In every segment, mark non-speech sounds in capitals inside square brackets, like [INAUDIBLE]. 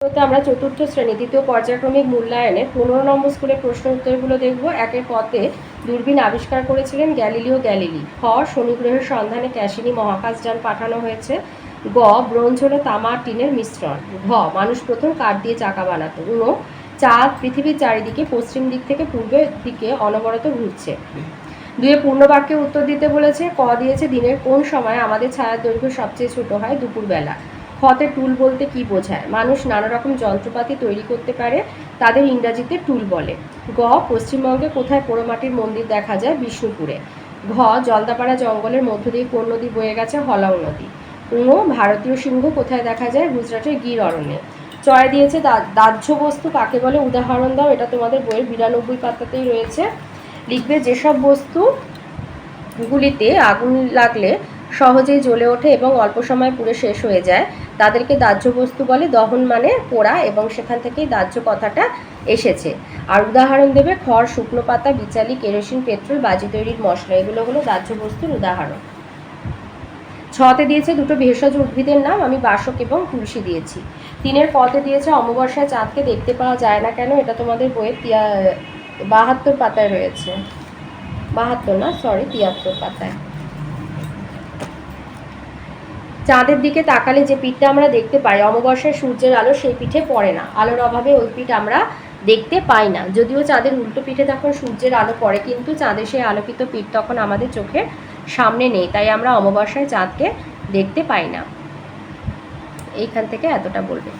তো আমরা চতুর্থ শ্রেণি, দ্বিতীয় পর্যায়ক্রমিক মূল্যায়নে পনেরো নম্বর স্কুলের প্রশ্ন উত্তরগুলো দেখব। একের পথে দূরবীন আবিষ্কার করেছিলেন গ্যালিলিও গ্যালিলি। খ শনি গ্রহের সন্ধানে ক্যাসিনি মহাকাশযান পাঠানো হয়েছে। গ, ব্রোঞ্জ হলো তামা টিনের মিশ্রণ। ঘ, মানুষ প্রথম কাঠ দিয়ে চাকা বানাতো। উনো চাঁদ পৃথিবীর চারিদিকে পশ্চিম দিক থেকে পূর্বের দিকে অনবরত ঘুরছে। দুয়ে পূর্ণ বাক্যে উত্তর দিতে বলেছে, ক দিয়েছে দিনের কোন সময় আমাদের ছায়ার দৈর্ঘ্য সবচেয়ে ছোট হয় দুপুরবেলা। খতে টুল বলতে কি বোঝায়? মানুষ নানা রকম যন্ত্রপাতি তৈরি করতে পারে, তাদের ইংরাজিতে টুল বলে। গ পশ্চিমবঙ্গে কোথায় পোড়োমাটির মন্দির দেখা যায়? বিষ্ণুপুরে। ঘ, জলদাপাড়া জঙ্গলের মধ্য দিয়ে কোন নদী বয়ে গেছে? হলাউ নদী। ঙ, ভারতীয় সিংহ কোথায় দেখা যায়? গুজরাটের গির অরণ্যে চয় দিয়েছে দাহ্য বস্তু কাকে বলে? উদাহরণ দাও, এটা তোমাদের বইয়ের বিরানব্বই পাতাতেই রয়েছে। লিখবে, যেসব বস্তু গুলিতে আগুন লাগলে সহজেই জ্বলে ওঠে এবং অল্প সময় পুড়ে শেষ হয়ে যায় তাদেরকে দাহ্য বস্তু বলে দহন মানে পোড়া এবং সেখান থেকেই দাহ্য কথাটা এসেছে। আর উদাহরণ দেবে খড়, শুকনো পাতা, বিচালি, কেরোসিন, পেট্রোল, বাজি তৈরির মশলা। এগুলো হলো দাহ্য বস্তুর উদাহরণ। ছতে দিয়েছে দুটো ভেষজ উদ্ভিদের নাম, আমি বাসক এবং তুলসী দিয়েছি। তিনের পথে দিয়েছে অমাবস্যায় চাঁদকে দেখতে পাওয়া যায় না কেন, এটা তোমাদের বইয়ের বাহাত্তর পাতায় রয়েছে। বাহাত্তর না সরি তিয়াত্তর পাতায়। চাঁদের দিকে তাকালে যে পিঠটা আমরা দেখতে পাই অমাবস্যায় সূর্যের আলো সেই পিঠে পড়ে না। আলোর অভাবে ওই পিঠ আমরা দেখতে পাই না। যদিও চাঁদের উল্টো পিঠে তখন সূর্যের আলো পড়ে, কিন্তু চাঁদের সেই আলোকিত পিঠ তখন আমাদের চোখের সামনে নেই, তাই আমরা অমাবস্যায় চাঁদকে দেখতে পাই না। এইখান থেকে এতটা বলবে।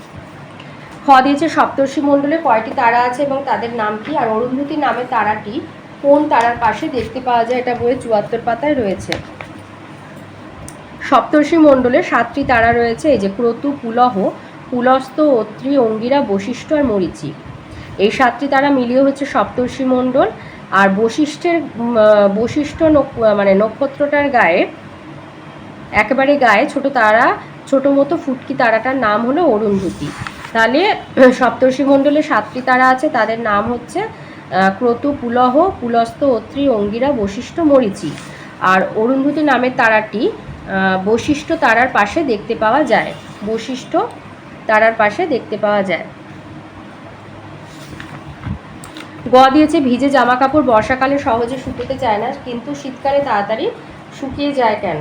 খ দিয়েছে সপ্তর্ষি মণ্ডলে কয়টি তারা আছে এবং তাদের নাম কি? আর অরুন্ধতী নামের তারাটি কোন তারার পাশে দেখতে পাওয়া যায়? এটা বইয়ের চুয়াত্তর পাতায় রয়েছে। সপ্তর্ষি মণ্ডলে সাতটি তারা রয়েছে, এই যে ক্রতু, পুলহ, পুলস্ত, অত্রি, অঙ্গিরা, বশিষ্ঠ আর মরিচি। এই সাতটি তারা মিলিয়ে হচ্ছে সপ্তর্ষি মণ্ডল। আর বশিষ্ঠের বশিষ্ঠ মানে নক্ষত্রটার গায়ে, একেবারে গায়ে ছোট তারা, ছোট মতো ফুটকি তারাটার নাম হলো অরুন্ধতী। তাহলে [CLEARS THROAT] সপ্তর্ষি মণ্ডলে সাতটি তারা আছে, তাদের নাম হচ্ছে ক্রতু, পুলহ, পুলস্ত, অত্রি, অঙ্গিরা, বশিষ্ঠ, মরিচি। আর অরুন্ধতী নামের তারাটি বশিষ্ঠ তারার পাশে দেখতে পাওয়া যায়। বশিষ্ঠ তারার পাশে দেখতে পাওয়া যায়। গ দিয়েছে, ভিজে জামা কাপড় বর্ষাকালে সহজে শুকোতে চায় না, কিন্তু শীতকালে তাড়াতাড়ি শুকিয়ে যায় কেন?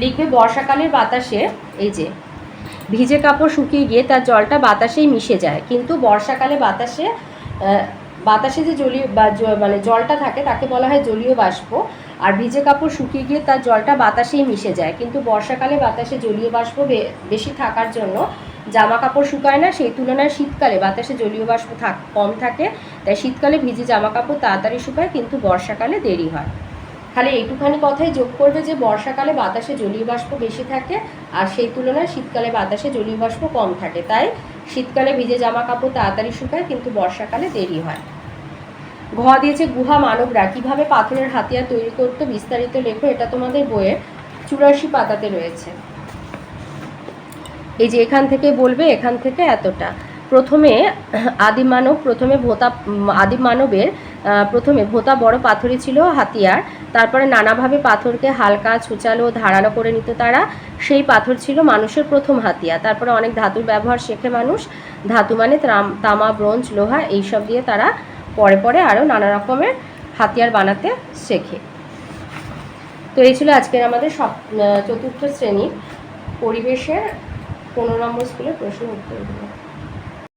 লিখবে, বর্ষাকালের বাতাসে, এই যে, ভিজে কাপড় শুকিয়ে গিয়ে তার জলটা বাতাসেই মিশে যায়, কিন্তু বর্ষাকালে বাতাসে বাতাসে যে জলীয় বা মানে জলটা থাকে, তাকে বলা হয় জলীয় বাষ্প। আর ভিজে কাপড় শুকিয়ে গিয়ে তার জলটা বাতাসেই মিশে যায়। কিন্তু বর্ষাকালে বাতাসে জলীয় বাষ্প বেশি থাকার জন্য জামা কাপড় শুকায় না, সেই তুলনায় শীতকালে বাতাসে জলীয় বাষ্প থাক, কম থাকে। তাই শীতকালে ভিজে জামা কাপড় তাড়াতাড়ি শুকায়, কিন্তু বর্ষাকালে দেরি হয়। খালি এইটুখানি কথাই যোগ করবে যে, বর্ষাকালে বাতাসে জলীয় বাষ্প বেশি থাকে আর সেই তুলনায় শীতকালে বাতাসে জলীয় বাষ্প কম থাকে। তাই শীতকালে ভিজে জামা কাপড় তাড়াতাড়ি শুকায়, কিন্তু বর্ষাকালে দেরি হয়। ঘ দিয়েছে গুহা মানবরা। কীভাবে পাথরের হাতিয়ার তৈরি করতো বিস্তারিত লেখো, এটা তোমাদের বইয়ের চুরাশি পাতাতে রয়েছে। এই যে এখান থেকে বলবে, এখান থেকে এতটা। প্রথমে আদিম মানব, প্রথমে ভোতা আদিম মানবের প্রথমে ভোতা বড় পাথরই ছিল হাতিয়ার। তারপরে নানাভাবে পাথরকে হালকা, ছুচালো, ধারালো করে নিত তারা। সেই পাথর ছিল মানুষের প্রথম হাতিয়ার। তারপরে অনেক ধাতুর ব্যবহার শেখে মানুষ। ধাতু মানে তামা, ব্রোঞ্জ, লোহা, এইসব দিয়ে তারা পরে পরে আরও নানা রকমের হাতিয়ার বানাতে শেখে। তো এই ছিল আজকের আমাদের সব চতুর্থ শ্রেণির পরিবেশের পনেরো নম্বর স্কুলের প্রশ্ন উত্তরগুলো।